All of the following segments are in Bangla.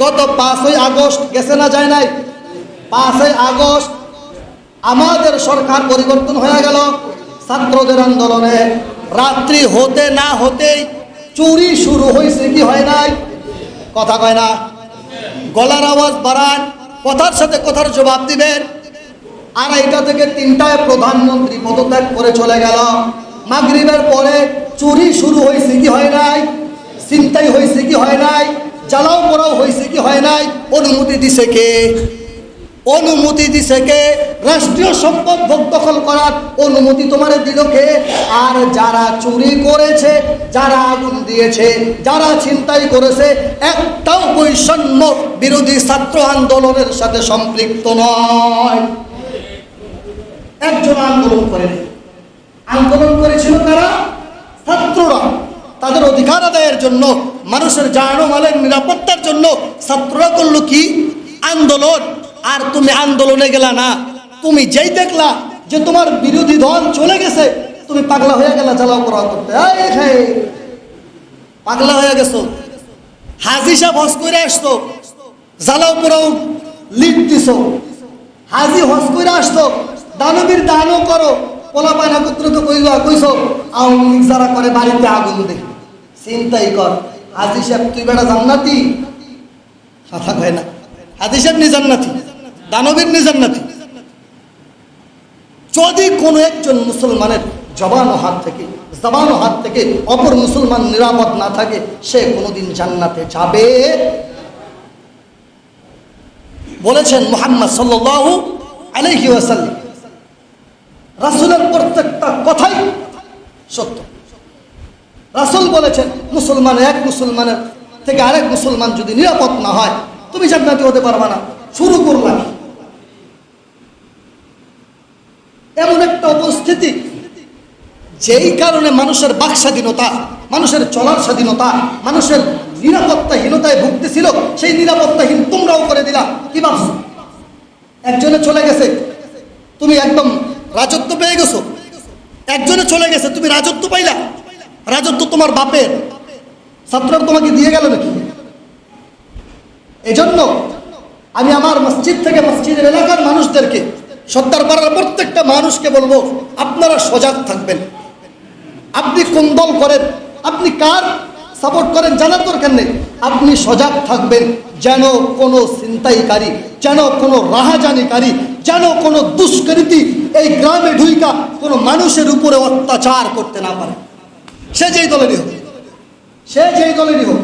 গত পাঁচই আগস্ট গেছে না যায় নাই? পাঁচই আগস্ট আমাদের সরকার পরিবর্তন হয়ে গেল। ছাত্রদের আন্দোলনে রাত্রি হতে না হতেই চুরি শুরু হয়েছে, কি হয় নাই? কথা কয় না। গলার আওয়াজ বাড়ান, কথার সাথে কথার জবাব দিবেন। আড়াইটা থেকে তিনটায় প্রধানমন্ত্রী পদত্যাগ করে চলে গেল। মাগরিবের পরে চুরি শুরু হয়েছে, কি হয় নাই? চিন্তাই হয়েছে, কি হয় নাই? জ্বালাও পোড়াও হয়েছে কি হয় নাই? অনুমতি দিছে কে? অনুমতি দিছে কে? রাষ্ট্রীয় সম্পদ ভোগ দখল করার অনুমতি তোমার দিল কে? আর যারা চুরি করেছে, যারা আগুন দিয়েছে, যারা ছিনতাই করেছে, একটাও বৈষম্য বিরোধী ছাত্র আন্দোলনের সাথে সম্পৃক্ত নয়। একজন আন্দোলন করেন। আন্দোলন করেছিল তারা ছাত্ররা। তাদের অধিকার আদায়ের জন্য, মানুষের জানমালের নিরাপত্তার জন্য ছাত্ররা করল কি? আন্দোলন। আর তুমি আন্দোলনে গেলা না। তুমি যেই দেখলা যে তোমার বিরোধী দল চলে গেছে, তুমি পাগলা হয়ে গেলা, জ্বালাও করা করতে। পাগলা হয়ে গেছো। হাজি সাহেব হস করে আসতো, জ্বালাও পোড়াও লিড দিছো। হাজি হস করে আসতো, দানবীর দানও করো পোলা পায়না কইলা কইছ, আওয়ামী লীগ যারা করে, বাড়িতে আগুন দে চিন্তাই কর। হাজি সাহেব, তুই বেটা জান্নাতি? কথা কয় না। হাজি সাহেব নি জান্নাতি? দানবীর নি জান্নাতি? যদি কোনো একজন মুসলমানের জবানো হাত থেকে, জবানো হাত থেকে অপর মুসলমান নিরাপদ না থাকে, সে কোনোদিন জান্নাতে যাবে? বলেছেন মোহাম্মদ সাল্লাল্লাহু আলাইহি ওয়াসাল্লাম। রাসূলের প্রত্যেকটা কথাই সত্য। রাসূল বলেছেন, মুসলমান এক মুসলমানের থেকে আরেক মুসলমান যদি নিরাপদ না হয়, তুমি জান্নাতি হতে পারবে না। শুরু করলাম। এমন একটা উপস্থিতি, যেই কারণে মানুষের বাক স্বাধীনতা মানুষের চলার স্বাধীনতা, মানুষের নিরাপত্তাহীনতায় ভুগতেছিল, সেই নিরাপত্তাহীন তোমরাও করে দিলা। কি ভাবছ? একজনে চলে গেছে, তুমি একদম রাজত্ব পেয়ে গেছো। একজনে চলে গেছে, তুমি রাজত্ব পাইলা। রাজত্ব তোমার বাপের। ছাত্ররা তোমাকে দিয়ে গেল নাকি? এজন্য আমি আমার মসজিদ থেকে মসজিদের এলাকার মানুষদেরকে সত্তর পাড়ার প্রত্যেকটা মানুষকে বলব, আপনারা সজাগ থাকবেন। আপনি কোন দল করেন, আপনি কার সাপোর্ট করেন জানার দরকার নেই। আপনি সজাগ থাকবেন, যেন কোনো ছিনতাইকারী, যেন কোনো রাহাজানিকারী, যেন কোনো দুষ্কৃতি এই গ্রামে ঢুইকা কোনো মানুষের উপরে অত্যাচার করতে না পারে। সে যেই দলেরই হোক, সে যেই দলেরই হোক,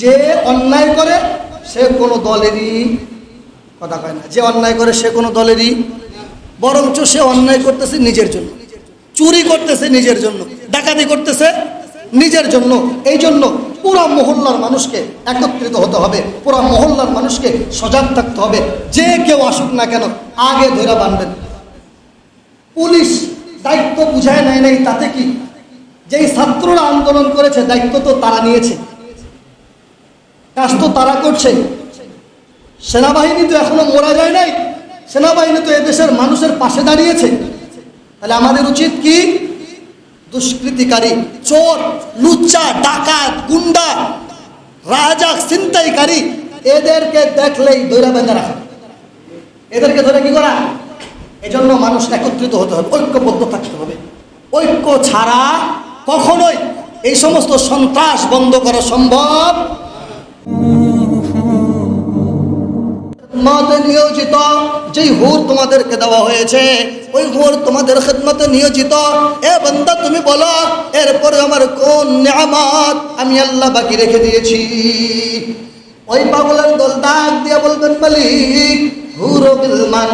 যে অন্যায় করে, সে কোনো দলেরই কথা কয় না। যে অন্যায় করে, সে কোনো দলেরই, বরঞ্চ সে অন্যায় করতেছে নিজের জন্য। চুরি করতেছে নিজের জন্য, ডাকাতি করতেছে নিজের জন্য। এই জন্য পুরা মহল্লার মানুষকে একত্রিত হতে হবে, পুরা মহল্লার মানুষকে সজাগ থাকতে হবে। যে কেউ আসুক না কেন, আগে ধরে বানবেন। পুলিশ দায়িত্ব বুঝায় নেয় নাই, তাতে কি যেই ছাত্ররা আন্দোলন করেছে, দায়িত্ব তো তারা নিয়েছে। কাজ তো তারা করছে। সেনাবাহিনী তো এখনও মোরা যায় নাই। সেনাবাহিনী তো এদেশের মানুষের পাশে দাঁড়িয়েছে। তাহলে আমাদের উচিত কি? দুষ্কৃতিকারী, চোর, লুচ্চা, ডাকাত, গুন্ডা রাজা ছিনতাইকারী, এদেরকে দেখলেই দৈরা বেঁধে রাখা। এদেরকে ধরে কি করা? এজন্য মানুষ একত্রিত হতে হবে, ঐক্যবদ্ধ থাকতে হবে। ঐক্য ছাড়া কখনোই এই সমস্ত সন্ত্রাস বন্ধ করা সম্ভব। খেদমতে নিয়োজিত, যেই হুর তোমাদেরকে দেওয়া হয়েছে, ওই হুর তোমাদের খেদমতে নিয়োজিত। এ বন্দা, তুমি বলো, এরপরে আমার কোন নিয়ামত আমি আল্লাহ বাকি রেখে দিয়েছি? ওই পাগলের দল ডাক দিয়া বলবেন, মালিক, হুর গিলমান,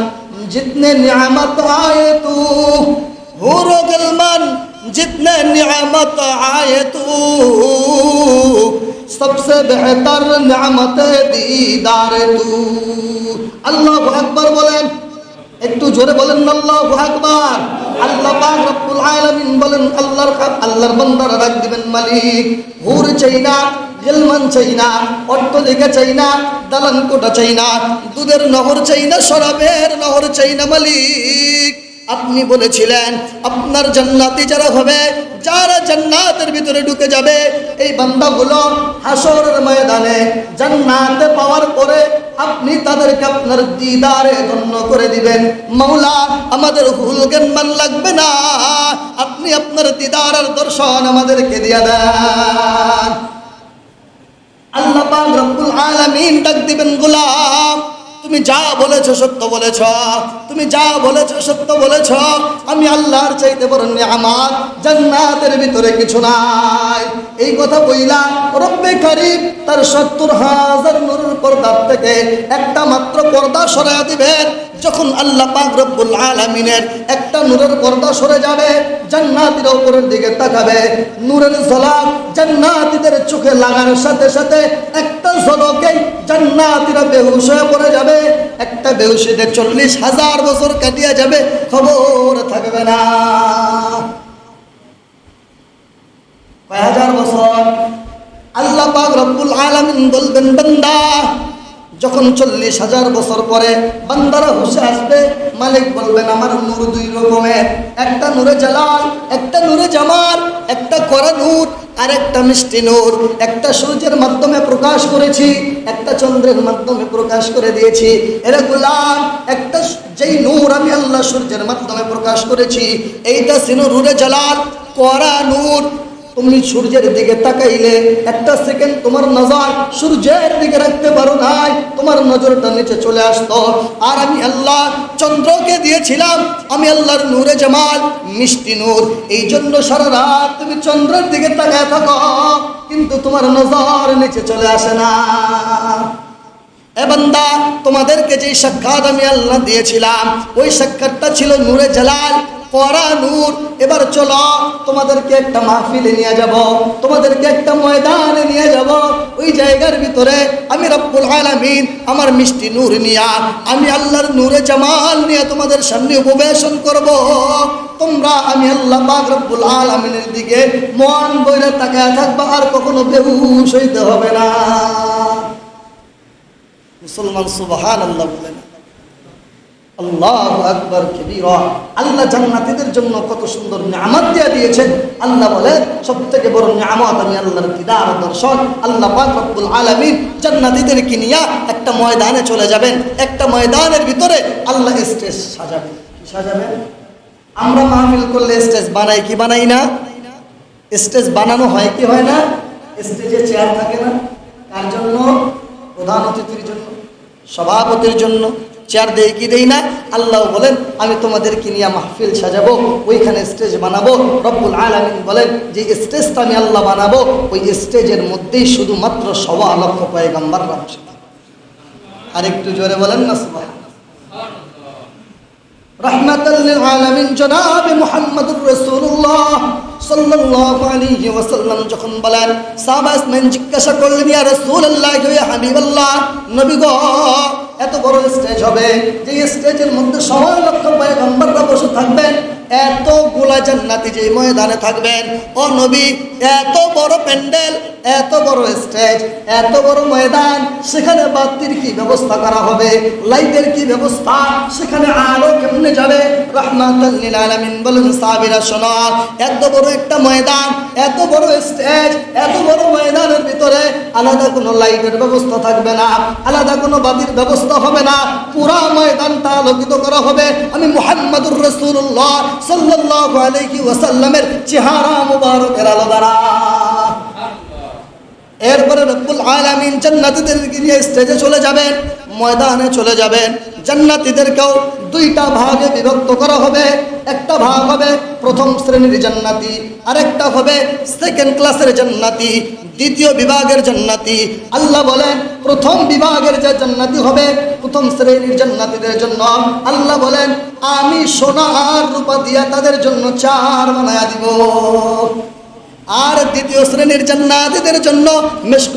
জিতনে নিয়ামত আয়ে তু। হুর ও جتنے نعمت آئے تو سب سے بہتر نعمت دیدار تو اللہ اکبر بولیں একটু জোরে বলেন আল্লাহু আকবার আল্লাহ পাক রব্বুল আলামিন বলেন আল্লাহর খাব আল্লাহর বান্দারা রাখ দিবেন মালিক হুর চাই না গেলমান চাই না অট্টলিকা চাই না দালান কোটা চাই না দুধের নহর চাই না শরাবের নহর চাই না মালিক আপনি বলেছিলেন, আপনার জান্নাতি যারা হবে, যারা জান্নাতের ভিতরে ঢুকে যাবে, এই বান্দাগুলো হাসরের ময়দানে জান্নাতে পাওয়ার পরে আপনি তাদেরকে আপনার দিদারে ধন্য করে দিবেন। মাওলা, আমাদের হুল জ্ঞান লাগবে না। আপনি আপনার দিদারের দর্শন আমাদেরকে দিয়ে দেন। আল্লাহ রব্বুল আলামিন ডাক দিবেন, গোলাম তুমি যা বলেছ, সত্য বলেছ। তুমি যা বলেছ, সত্য বলেছ। আমি আল্লাহর চাইতে বরং আমার জান্নাতের ভিতরে কিছু নাই। এই কথা বইলা রব্বে কারিম তার সত্তর হাজার নুরুর পর্দার থেকে একটা মাত্র পর্দা সরাইয়া দিবেন। যখন আল্লাহ পাক রব্বুল আলামিনের একটা নূরের পর্দা সরে যাবে, জান্নাতীরা উপরের দিকে তাকাবে। নূরের ঝলক জান্নাতীদের চোখে লাগার সাথে সাথে একটা ঝলকে জান্নাতীরা বেহুশ হয়ে পড়ে যাবে। একটা বেহুশিতে চল্লিশ হাজার বছর কাটিয়ে যাবে, খবর থাকবে না। কয় হাজার বছর? আল্লাহ পাক রব্বুল আলামিন বলবেন, বান্দা যখন চল্লিশ হাজার বছর পরে বান্দারা হুসে আসবে, মালিক বলবেন, আমার নূর দুই রকমের। একটা নূরে জালাল, একটা নূরে জামাল, একটা করা নূর আর একটা মিষ্টি নূর। একটা সূর্যের মাধ্যমে প্রকাশ করেছি, একটা চন্দ্রের মাধ্যমে প্রকাশ করে দিয়েছি। এরা গোলাম, একটা যেই নূর আমি আল্লাহ সূর্যের মাধ্যমে প্রকাশ করেছি, এইটা ছিল নূরে জালাল, করা নূর। তুমি সূর্যের দিকে তাকাইলে একটা সেকেন্ড তোমার নজর সূর্যের দিকে রাখতে পারো নাই, তোমার নজরটা নিচে চলে আসতো। আর আমি আল্লাহ চন্দ্রকে দিয়েছিলাম, আমি আল্লাহর নূরে জামাল, মিষ্টি নূর। এই জন্য সারা রাত তুমি চন্দ্রের দিকে তাকায় থাকো, কিন্তু তোমার নজর নিচে চলে আসে না। বান্দা, তোমাদেরকে যে সাক্ষাৎ আমি আল্লাহ দিয়েছিলাম, ওই সাক্ষাৎটা ছিল নূরে জালাল। পরা নূর। এবার চলো, তোমাদেরকে একটা মাহফিলে নিয়ে যাব, তোমাদেরকে একটা ময়দানে নিয়ে যাব। ওই জায়গার ভিতরে আমি রব্বুল আলামিন আমার মিষ্টি নূর নিয়া, আমি আল্লাহর নূরে জামাল নিয়ে তোমাদের সামনে উপবেশন করব। তোমরা আমি আল্লাহ পাক রব্বুল আলামিনের দিকে মন বইরে তাকায় থাকবা, আর কখনো বেহুশ হইতে হবে না। মুসলমান সুবহান আল্লাহ বলেন আল্লাহ আকবর কবিরা। আল্লাহ জান্নাতীদের জন্য কত সুন্দর নিয়ামত দিয়ে দিয়েছেন। আল্লাহ বলে সব থেকে বড় নিয়ামত আমি আল্লাহর দিদার দর্শন, আল্লাহ পাক রব্বুল আলামিন জান্নাতীদেরকে নিয়ে একটা ময়দানে চলে যাবেন। একটা ময়দানের ভিতরে আল্লাহ স্টেজ সাজাবেন। সাজাবেন? আমরা মাহফিল করলে স্টেজ বানাই কি বানাই না? স্টেজ বানানো হয় কি হয় না? স্টেজে চেয়ার থাকে না। কার জন্য? প্রধান অতিথির জন্য, সভাপতির জন্য চেয়ার দেই কি দেই না? আল্লাহ বলেন, আমি তোমাদেরকে নিয়ে মাহফিল সাজাবো, ওইখানে স্টেজ বানাবো। রব্বুল আলামিন বলেন, যে স্টেজটা আমি আল্লাহ বানাবো, ওই স্টেজের মধ্যেই শুধুমাত্র সবা লক্ষ পয়গাম্বার বসে আর একটু জোরে বলেন না সুবহান রহমাতাল্লিল আলামিন, জনাবে মুহাম্মদুর রাসূলুল্লাহ। ময়দানে থাকবেন, ও নবী, এত বড় প্যান্ডেল, এত বড় স্টেজ এত বড় ময়দান, সেখানে বাতির কি ব্যবস্থা করা হবে, লাইটের কি ব্যবস্থা, সেখানে আলো কেমনে যাবে? রহমাতাল্লিল আলামিন বলেন, সাহাবীরা, শোনো, এত বড় একটা ময়দান, এত বড় স্টেজ এত বড় ময়দানের ভিতরে আলাদা কোনো লাইটের ব্যবস্থা থাকবে না, আলাদা কোনো বাতির ব্যবস্থা হবে না, পুরা ময়দানটা আলোকিত করা হবে। আমি মুহাম্মাদুর রাসূলুল্লাহ সাল্লাল্লাহু আলাইহি ওয়াসাল্লামের চেহারা মুবারকের আলো দ্বারা এরপরে রব্বুল আলামিন জান্নাতীদেরকে নিয়ে স্টেজে চলে যাবেন। ময়দানে চলে যাবেন। জান্নাতিদেরকেও দুইটা ভাগে বিভক্ত করা হবে। একটা ভাগ হবে প্রথম শ্রেণির জান্নাতি, আরেকটা হবে সেকেন্ড ক্লাসের জান্নাতি, দ্বিতীয় বিভাগের জান্নাতি। আল্লাহ বলেন, প্রথম বিভাগের যে জান্নাতি হবে, প্রথম শ্রেণির জান্নাতীদের জন্য। আল্লাহ বলেন, আমি সোনা আর রূপা দিয়া তাদের জন্য চার বানায়া দিব। আর দ্বিতীয় শ্রেণির জান্নাতীদের জন্য মেশক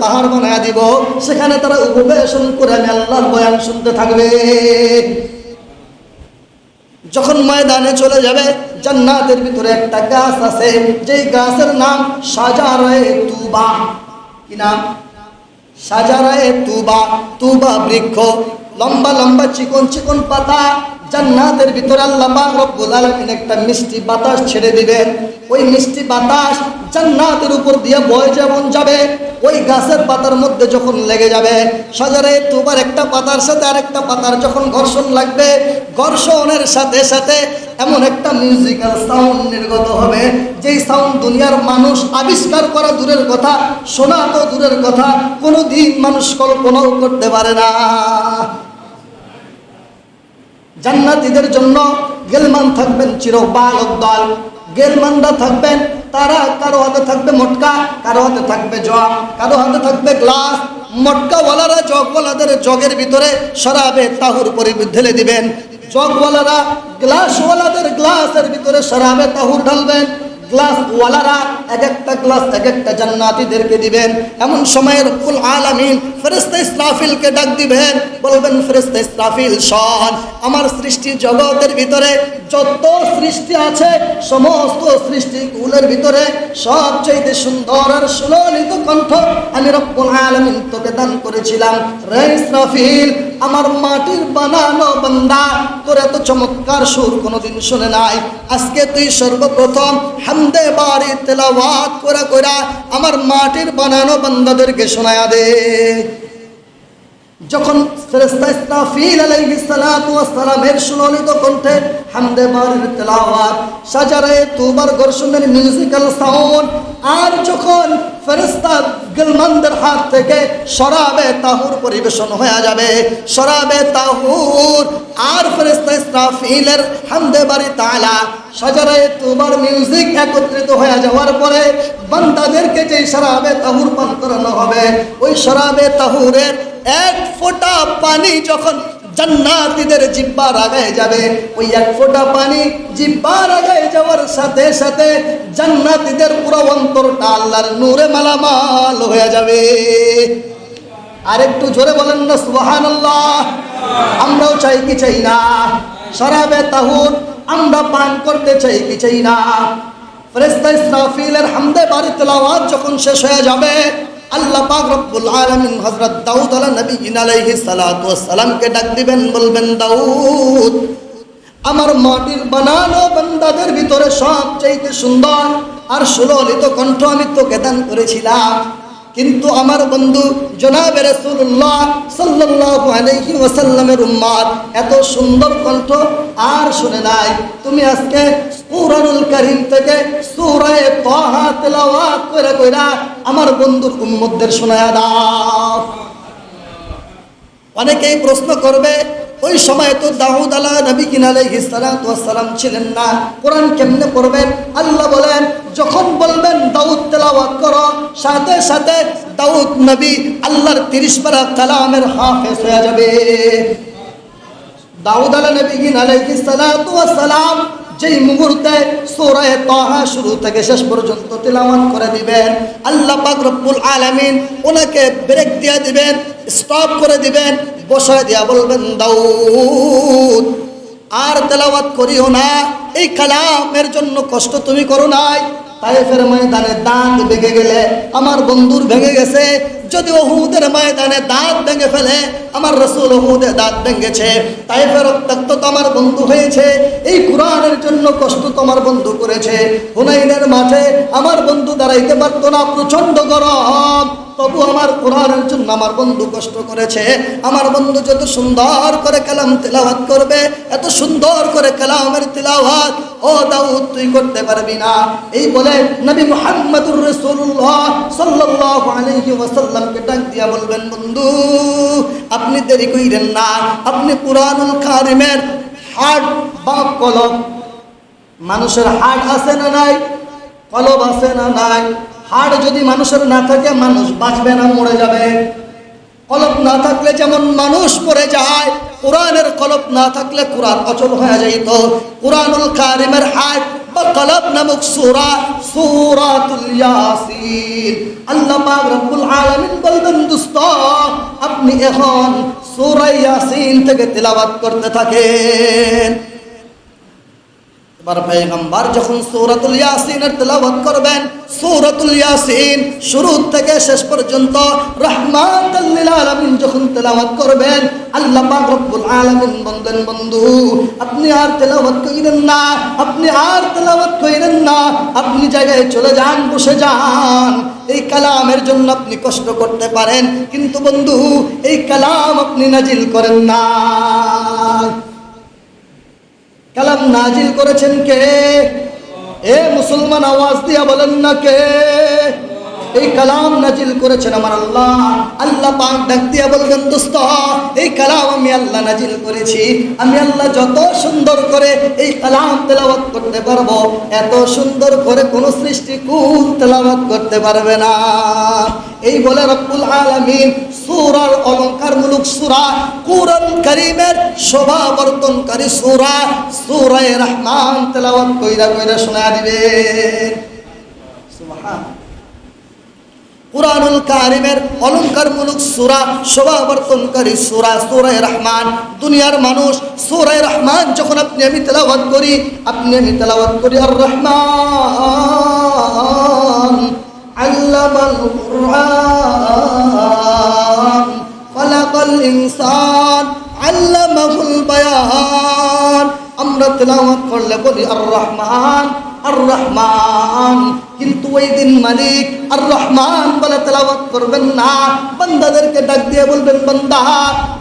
পাহাড় বানায় দিব। সেখানে তারা উপবেশন করে আমি আল্লাহর বয়ান শুনতে থাকবে। যখন ময়দানে চলে যাবে, জান্নাতের ভিতরে একটা গাছ আছে। যেই গাছের নাম সাজারায়ে তুবা। কি নাম? সাজারায়ে তুবা। তুবা বৃক্ষ। লম্বা লম্বা চিকন চিকন পাতা। জান্নাতের ভিতরে আল্লাহ পাক রব্বুল আলামিন একটা মিষ্টি বাতাস ছেড়ে দিবেন। ওই মিষ্টি বাতাস জান্নাতের উপর দিয়ে বয়ে যেমন যাবে, ওই গাছের পাতার মধ্যে যখন লেগে যাবে, সাজারে তোমার একটা পাতার সাথে আরেকটা পাতার যখন ঘর্ষণ লাগবে, ঘর্ষণের সাথে সাথে এমন একটা মিউজিক্যাল সাউন্ড নির্গত হবে, যেই সাউন্ড দুনিয়ার মানুষ আবিষ্কার করা দূরের কথা, শোনা তো দূরের কথা, কোনোদিন মানুষ কল্পনাও করতে পারে না। জান্নাতীদের জন্য গেলমান থাকবেন চিরবাল দল। গেলমানরা থাকবেন, তারা কারও হাতে থাকবে মটকা, কারও হাতে থাকবে জগ, কারও হাতে থাকবে গ্লাস। মটকাওয়ালারা জগওয়ালাদের জগের ভিতরে সরাবে, তাহুর পরি ঢেলে দিবেন। জগওয়ালারা গ্লাসওয়ালাদের গ্লাসের ভিতরে সরাবে, তাহুর ঢালবেন। গ্লাসওয়ালারা এক একটা গ্লাস, এক একটা জান্নাতীদেরকে দিবেন। এমন সময় রব্বুল আলামিন ফেরেশতা ইসরাফিলকে ডাক দিবেন বলবেন ফেরেশতা ইসরাফিল, শোন, আমার সৃষ্টি জগতের ভিতরে যত সৃষ্টি আছে, সমস্ত সৃষ্টি কুলের ভিতরে সবচেয়ে সুন্দর আর সুললিত কণ্ঠ আমি রব্বুল আলামিন তোকে দান করেছিলাম। রে ইসরাফিল, আমার মাটির বানানো বান্দা, তোর এত চমৎকার সুর কোনোদিন শুনে নাই। আজকে তুই সর্বপ্রথম হামদে বাড়ি তেলাওয়াত করে কইরা আমার মাটির বানানো বান্দাদেরকে শোনায়া দে। যখন ফেরেশতা ইসরাফিল আলাইহিস সালাতু ওয়াস সালামের সুললিত কণ্ঠে হামদে বাড়ির তেলাওয়াত, সাজারে তুবার ঘর্ষণের মিউজিক্যাল সাউন্ড আর যখন ফেরেশতা গলমানদের হাত থেকে শরাবে তাহুর পরিবেশন হয়ে যাবে, শরাবে তাহুর আর ফেরেশতা ইসরাফিলের হামদে বাড়ি তাআলা সাজারে তুবার মিউজিক একত্রিত হয়ে যাওয়ার পরে বান্দাদেরকে যে শরাবে তাহুর পান করানো হবে, ওই শরাবে তাহুরের এক ফোঁটা পানি যখন জান্নাতীদের জিব্বার আগায় যাবে, ওই এক ফোঁটা পানি জিব্বার আগায় যাওয়ার সাথে সাথে জান্নাতীদের পুরো অন্তরটা আল্লাহর নূরে মালামাল হয়ে যাবে। আর একটু জোরে বলেন না সুবাহান আমরাও চাই কি চাই না। সরাবে তাহুর আমরা পান করতে চাই কি চাই না। ফেরেস্তা ইসরাফিলের হামদে বাড়ি তেলাওয়াত যখন শেষ হয়ে যাবে আল্লাহ পাক রব্বুল আলামিন হযরত দাউদ আলা নবী আলাইহিস সালাতু ওয়াস সালামকে ডাক দিবেন, বলবেন, দাউদ, আমার মাটির বানানো বান্দাদের ভিতরে সবচাইতে সুন্দর আর সুললিত কণ্ঠ আমি তোকে দান করেছিলাম। কিন্তু আমার বন্ধু জনাবে রাসূলুল্লাহ সাল্লাল্লাহু আলাইহি ওয়াসাল্লামের উম্মত এত সুন্দর কণ্ঠ আর শুনে নাই। তুমি আজকে কুরআনুল কারীম থেকে সূরা তাহা তেলাওয়াত করে কইরা আমার বন্ধুর উম্মতদের শোনায়া দাও। অনেকেই প্রশ্ন করবে ওই সময় তো দাউদ আলা নবী সালাম ছিলেন না। কোরআন কেমনে পড়বেন? আল্লাহ বলেন, যখন বলবেন দাউদ তেলাওয়াত করো, সাথে সাথে দাউদ নবী আল্লাহর তিরিশ পারা কালামের হাফেজ হয়ে যাবে। দাউদ আলা নবী সালাম যেই মুহূর্তে সোরায় তাহা শুরু থেকে শেষ পর্যন্ত তেলাওয়াত করে দিবেন, আল্লাহ পাক রব্বুল আলামিন ওনাকে ব্রেক দিয়ে দিবেন স্টপ করে দিবেন, বসায় দিয়া বলবেন, দাউদ, আর তেলাওয়াত করিও না, এই কালামের জন্য কষ্ট তুমি করো নাই। তাইফের ময়দানে দাঁত ভেঙে গেলে, আমার বন্ধুর ভেঙে গেছে যদি ওহুদের ময়দানে দাঁত ভেঙে ফেলে, আমার রসুল ওহুদে দাঁত ভেঙেছে তাইফের রক্তাক্ত তো আমার বন্ধু হয়েছে, এই কোরআনের জন্য কষ্ট তোমার বন্ধু করেছে। হুনাইনের মাঠে আমার বন্ধু দাঁড়াইতে পারতো না প্রচণ্ড গরম। তবু আমার কোরআনের জন্য আমার বন্ধু কষ্ট করেছে। আমার বন্ধু যত সুন্দর করে কালাম তেলাওয়াত করবে, এত সুন্দর করে কালামের তেলাওয়াত, ও দাউদ তুই করতে পারবি না। এই বলে নবী মুহাম্মদুর রাসূলুল্লাহ সাল্লাল্লাহু আলাইহি ওয়াসাল্লামকে ডাক দিয়া বলবেন, বন্ধু, আপনি দেরি কইরেন না। আপনি কোরআনুল কারিমের হাট বা কলম। মানুষের হাট আছে না নাই? কলব আছে না নাই? হাড় যদি মানুষের না থাকে, মানুষ বাঁচবে না, মরে যাবে। কলব না থাকলে যেমন মানুষ মরে যায় কোরআনের কলব না থাকলে কোরআন অচল হয়ে যাইত। কোরআনুল কারিমের হাত বা কলব নামক সুরা, সুরাতুল ইয়াসিন। আল্লাহ পাক রব্বুল আলামিন বলবেন, দোস্ত, আপনি এখন সূরা ইয়াসিন থেকে তেলাওয়াত করতে থাকেন। এবার যখন ইয়াসিনের করবেন ইয়াসিন শুরু থেকে শেষ পর্যন্ত রহমাতাল যখন করবেন, আল্লাহ রব্বুল বলেন বন্ধু, আপনি আর তেলাওয়াত কইরেন না, আপনি আর তেলাওয়াত কইরেন না, আপনি জায়গায় চলে যান, বসে যান। এই কালামের জন্য আপনি কষ্ট করতে পারেন, কিন্তু বন্ধু, এই কালাম আপনি নাজিল করেন না। কালাম নাজিল করেছেন কে? এ মুসলমান আওয়াজ দিয়া বলেন না কে? এই কালাম নাজিল করেছেন আমার আল্লাহ। আল্লাহ পাক ডাক দিয়া বলবেন, দোস্ত, এই কালাম আমি আল্লাহ নাজিল করেছি। আমি আল্লাহ যত সুন্দর করে এই কালাম তেলাওয়াত করতে পারব, এত সুন্দর করে কোন সৃষ্টি কুল তেলাওয়াত করতে পারবে না। এই বলে রব্বুল আলামিন সূরার অলংকারমূলক সূরা, কুরআন কারীমের শোভা বর্ধনকারী সূরা সূরা রহমান তেলাওয়াত কইরা কইরা শোনা দিবেন। সুবহান। কুরআনুল কারিমের অলংকারমূলক সূরা শোভাবর্তনকারী সূরা সূরা রহমান। দুনিয়ার মানুষ সূরা রহমান যখন আপনি আমি তেলাওয়াত করি, আপনি আমি তেলাওয়াত করি আর রহমান আল্লামাল কুরআন, খলাকাল ইনসান, আল্লামাহুল বায়ান। আমরা তেলাওয়াত করলে বলি আর রহমান আর রহমান কিন্তু ওই দিন মালিক আর রহমান বলে তেলাওয়াত করবেন না। বান্দাদেরকে ডাক দিয়ে বলবেন, বান্দা,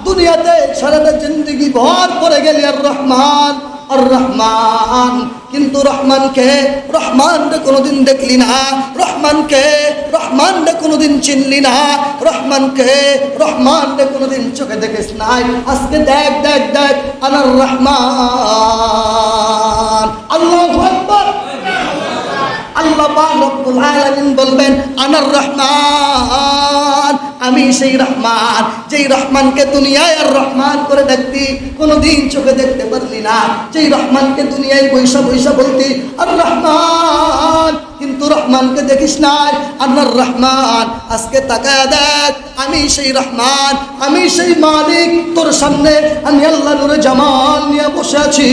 দুনিয়াতে সারাটা জিন্দগি ভর করে গেলি আর রহমান আর রহমান কিন্তু রহমানকে রহমান রে কোনোদিন দেখলি না। রহমানকে রহমান রে কোনোদিন চিনলি না। রহমানকে রহমান রে কোনোদিন চোখে দেখিস নাই। আজকে দেখ দেখ দেখ আনার রহমান। আল্লাহ আকবার। আল্লাহ রব্বুল আলামিন বলবেন, আনার রহমান, আমি সেই রহমান, যেই রহমানকে দুনিয়ায় আর রহমান করে দেখতি কোনোদিন চোখে দেখতে পারলি না। যেই রহমানকে দুনিয়ায় বৈশা বৈশা বলতি আর রহমান, কিন্তু রহমানকে দেখিস নাই। আল্লাহর রহমান, আজকে তাকায় দেখ, আমি সেই রহমান, আমি সেই মালিক, তোর সামনে আমি আল্লাহ নুরে জামাল নিয়ে বসে আছি।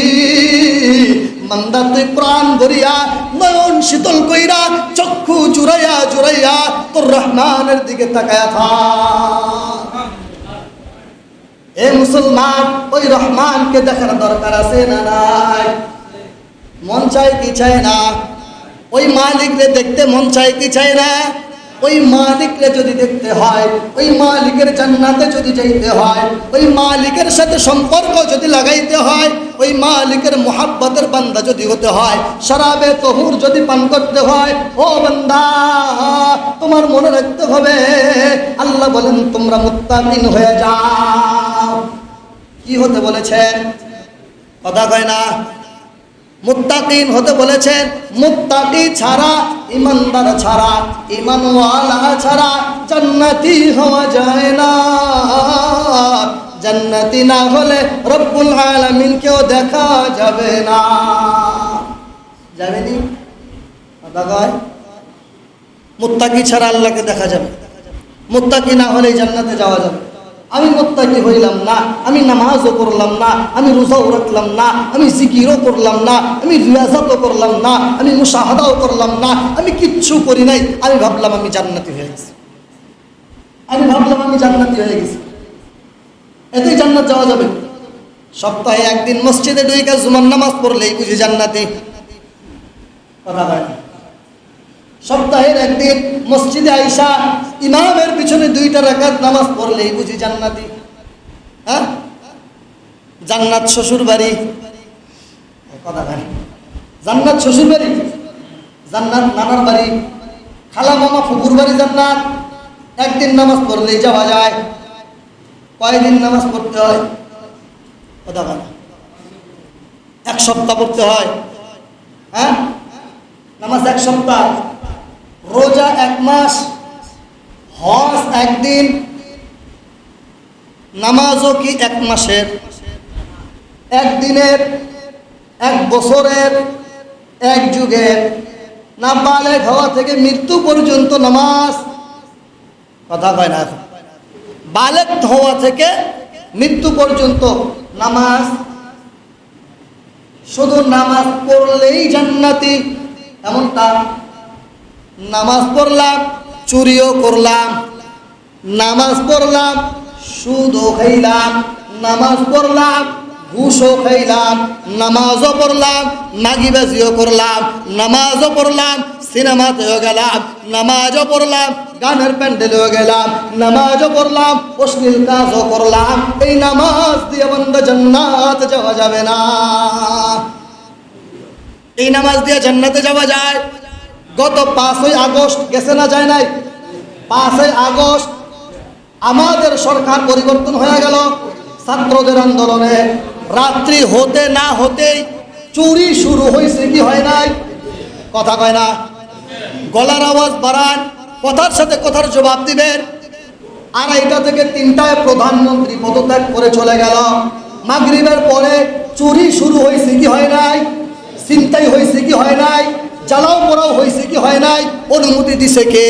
মান্দা তুই প্রাণ ভরিয়া, নয়ন শীতল কইরা, চক্ষু জুড়াইয়া জুড়াইয়া তোর রহমানের দিকে তাকায়া থা। এ মুসলমান, ওই রহমানকে দেখার দরকার আছে না নাই? মন চাই কি চায় না? ওই মালিকরে দেখতে মন চাই কি চায় না? ওই মালিককে যদি দেখতে হয়, ওই মালিকের জান্নাতে যদি যাইতে হয়, ওই মালিকের সাথে সম্পর্ক যদি লাগাইতে হয়, ওই মালিকের মোহাব্বতের বান্দা যদি হতে হয়, শরাবে তহুর যদি পান করতে হয়, ও বান্দা, তোমার মনে রাখতে হবে, আল্লাহ বলেন, তোমরা মুত্তাকিন হয়ে যাও। কি হতে বলেছেন? কথা কয় না। মুত্তাকিন হতে বলেছেন, মুত্তাকি ছাড়া, ইমানদার ছাড়া, ইমানওয়ালা ছাড়া জান্নাতি হওয়া যায় না। জান্নাতি না হলে রব্বুল আলামিনকেও দেখা যাবে না। কয়? মুত্তাকি ছাড়া আল্লাহকে দেখা যাবে। মুত্তাকি না হলে জান্নাতে যাওয়া যাবে। আমি মোত্তাকি হইলাম না, আমি নামাজও করলাম না, আমি রোজাও রাখলাম না, আমি জিকিরও করলাম না, আমি রিয়াজাতও করলাম না, আমি মুশাহাদাও করলাম না, আমি কিচ্ছু করি নাই। আমি ভাবলাম আমি জান্নাতি হয়ে গেছি। আমি ভাবলাম আমি জান্নাতি হয়ে গেছি। এতেই জান্নাত যাওয়া যাবে। সপ্তাহে একদিন মসজিদে ঢুকে জুমার নামাজ পড়লেই বুঝি জান্নাতি। কথা সপ্তাহের একদিন মসজিদে আইসা ইমামের পিছনে দুইটা রাকাত নামাজ পড়লেই বুঝি জান্নাতি। হ্যাঁ? জান্নাত শ্বশুর বাড়ি জান্নাত শ্বশুর বাড়ি জান্নাত নানার বাড়ি। খালা মামা ফুকুর বাড়ি জান্নাত। একদিন নামাজ পড়লেই যাওয়া যায়। কয়দিন নামাজ পড়তে হয়? কথা ভাই এক সপ্তাহ পড়তে হয়। হ্যাঁ? নামাজ এক সপ্তাহ। রোজা এক মাস, হজ একদিন, নামাজও কি এক মাসের? একদিনের এক বছরের, এক যুগের। না বালেক হওয়া থেকে মৃত্যু পর্যন্ত নামাজ। কথা কয় না? বালেক হওয়া থেকে মৃত্যু পর্যন্ত নামাজ। শুধু নামাজ পড়লেই জান্নাতি, এমনটা নামাজ পড়লাম, চুরিও করলাম। নামাজ পড়লাম, সুদও খাইলাম। নামাজ পড়লাম, ঘুষও খাইলাম। নামাজও পড়লাম মাগিবাজিও করলাম। নামাজও পড়লাম, সিনেমাতেও গেলাম। নামাজও পড়লাম, গানের প্যান্ডেলেও গেলাম। নামাজও পড়লাম, অশ্লীল কাজও করলাম। এই নামাজ দিয়ে বন্ধ জান্নাত যাওয়া যাবে না। এই নামাজ দিয়ে জান্নাতে যাওয়া যায়। গত পাঁচই আগস্ট গেছে না যায় নাই? পাঁচই আগস্ট আমাদের সরকার পরিবর্তন হয়ে গেল। ছাত্রদের আন্দোলনে রাত্রি হতে না হতেই চুরি শুরু হয়েছে কি হয় নাই? কথা কয় না। গলার আওয়াজ বাড়ান, কথার সাথে কথার জবাব দিবেন। আড়াইটা থেকে তিনটায় প্রধানমন্ত্রী পদত্যাগ করে চলে গেল। মাগরিবের পরে চুরি শুরু হয়েছে কি হয় নাই? চিন্তাই হয়েছে কি হয় নাই? জ্বালাও পোড়াও হয়েছে কি হয় নাই? অনুমতি দিছে কে?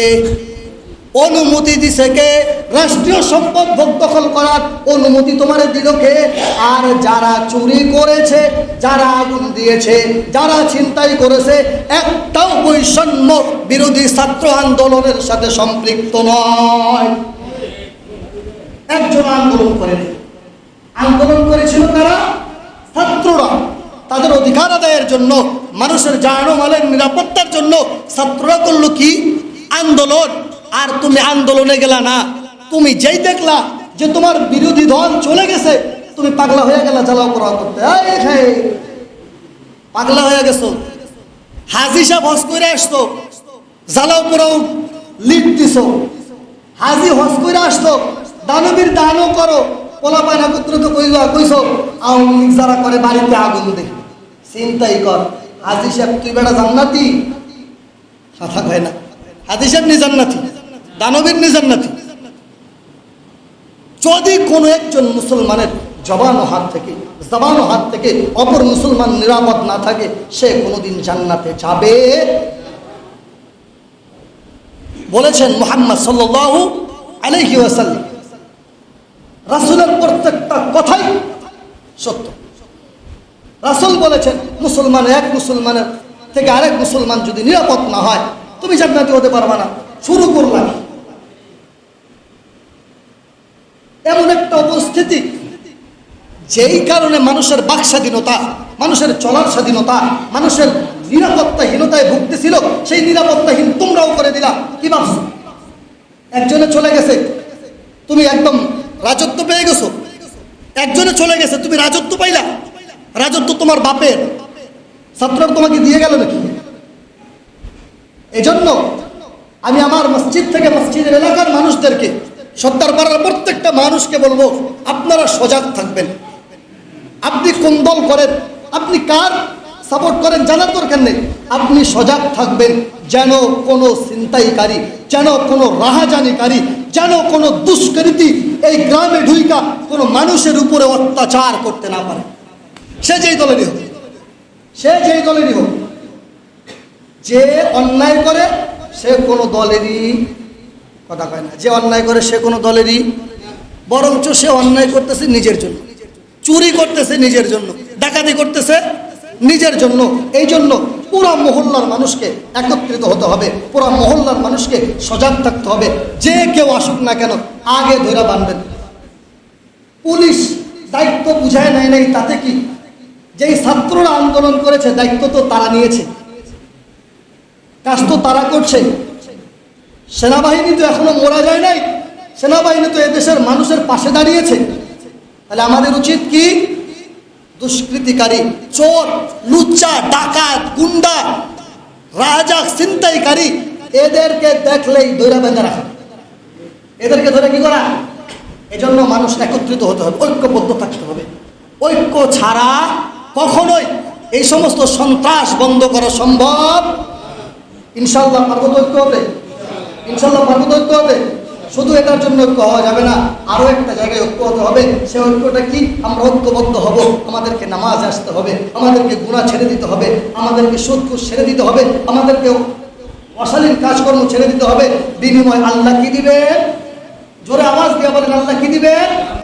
অনুমতি দিছে কে? রাষ্ট্রীয় সম্পদ ভোগ দখল করার অনুমতি তোমার দিল কে? আর যারা চুরি করেছে, যারা আগুন দিয়েছে, যারা ছিনতাই করেছে, একটাও বৈষম্য বিরোধী ছাত্র আন্দোলনের সাথে সম্পৃক্ত নয়। একজন আন্দোলন করেনি। আন্দোলন করেছিল তারা ছাত্ররা। তাদের অধিকার আদায়ের জন্য, মানুষের জানো মালের নিরাপত্তার জন্য ছাত্ররা করল কি? আন্দোলন। আর তুমি আন্দোলনে গেলা না। তুমি যেই দেখলা যে তোমার বিরোধী দল চলে গেছে, তুমি পাগলা হয়ে গেলা, জ্বালাও করা করতে। পাগলা হয়ে গেছো। হাজি সাহেব হস করে আসতো, জ্বালাও পোড়াও লিড দিছো। হাজি হস করে আসতো, দানবীর দানও করো পোলা পায়না পুত্র তো কইছো, আওয়ামী লীগ যারা করে, বাড়িতে আগুন দে চিন্তাই কর। হাজি সাহেব, তুই বেটা জান্নাতি? কথা কয় না। হাজি সাহেব নি জান্নাতি? দানবীর নি জান্নাতি? যদি কোনো একজন মুসলমানের জবানো হাত থেকে, জবানো হাত থেকে অপর মুসলমান নিরাপদ না থাকে, সে কোনোদিন জান্নাতে যাবে? বলেছেন মোহাম্মদ সাল্লাল্লাহু আলাইহি ওয়াসাল্লাম। রাসূলের প্রত্যেকটা কথাই সত্য। রাসূল বলেছেন, মুসলমান এক মুসলমানের থেকে আরেক মুসলমান যদি নিরাপদ না হয়, তুমি জান্নাতি হতে পারবে না। শুরু করলাম। এমন একটা উপস্থিতি যেই কারণে মানুষের বাক স্বাধীনতা, মানুষের চলার স্বাধীনতা, মানুষের নিরাপত্তাহীনতায় ভুগতেছিল, সেই নিরাপত্তাহীন তোমরাও করে দিলা। কি ভাবছ? একজনে চলে গেছে, তুমি একদম রাজত্ব পেয়ে গেছো। একজনে চলে গেছে, তুমি রাজত্ব পাইলা। রাজত্ব তোমার বাপের। ছাত্ররা তোমাকে দিয়ে গেল নাকি? এজন্য আমি আমার মসজিদ থেকে মসজিদের এলাকার মানুষদেরকে সত্তার পাড়ার প্রত্যেকটা মানুষকে বলব, আপনারা সজাগ থাকবেন। আপনি কোন দল করেন, আপনি কার সাপোর্ট করেন জানার দরকার নেই। আপনি সজাগ থাকবেন, যেন কোনো ছিনতাইকারী, যেন কোনো রাহাজানিকারী, যেন কোনো দুষ্কৃতি এই গ্রামে ঢুইকা কোনো মানুষের উপরে অত্যাচার করতে না পারে। সে যেই দলেরই হোক, সে যেই দলেরই হোক, যে অন্যায় করে সে কোনো দলেরই কথা কয় না। যে অন্যায় করে সে কোনো দলেরই বরঞ্চ সে অন্যায় করতেছে নিজের জন্য। চুরি করতেছে নিজের জন্য। ডাকাতি করতেছে নিজের জন্য। এই জন্য পুরো মহল্লার মানুষকে একত্রিত হতে হবে। পুরো মহল্লার মানুষকে সজাগ থাকতে হবে। যে কেউ আসুক না কেন, আগে ধরে বানবেন। পুলিশ দায়িত্ব বুঝায় নেয় নাই, তাতে কি যেই ছাত্ররা আন্দোলন করেছে, দায়িত্ব তো তারা নিয়েছে। কাজ তো তারা করছে। সেনাবাহিনী তো এখনও মোরা যায় নাই। সেনাবাহিনী তো এদেশের মানুষের পাশে দাঁড়িয়েছে। তাহলে আমাদের উচিত কি? দুষ্কৃতিকারী, চোর, লুচ্চা, ডাকাত, গুন্ডা, রাজা, ছিনতাইকারী, এদেরকে দেখলেই দৈরা বেঁধে রাখা। এদেরকে ধরে কি করা? এজন্য মানুষ একত্রিত হতে হবে, ঐক্যবদ্ধ থাকতে হবে। ঐক্য ছাড়া কখনোই এই সমস্ত সন্ত্রাস বন্ধ করা সম্ভব। ইনশাল্লাহ পার্বত হবে। ইনশাল্লাহ পার্বত হবে। শুধু এটার জন্য ঐক্য হওয়া যাবে না আরও একটা জায়গায় ঐক্য হতে হবে। সে ঐক্যটা কি? আমরা ঐক্যবদ্ধ হব। আমাদেরকে নামাজ আসতে হবে, আমাদেরকে গুণা ছেড়ে দিতে হবে, আমাদেরকে ঘুষ ছেড়ে দিতে হবে, আমাদেরকে অশালীন কাজকর্ম ছেড়ে দিতে হবে। বিনিময় আল্লাহ কি দিবে জোরে আওয়াজ দিয়ে বলেন, আল্লাহ কি দিবে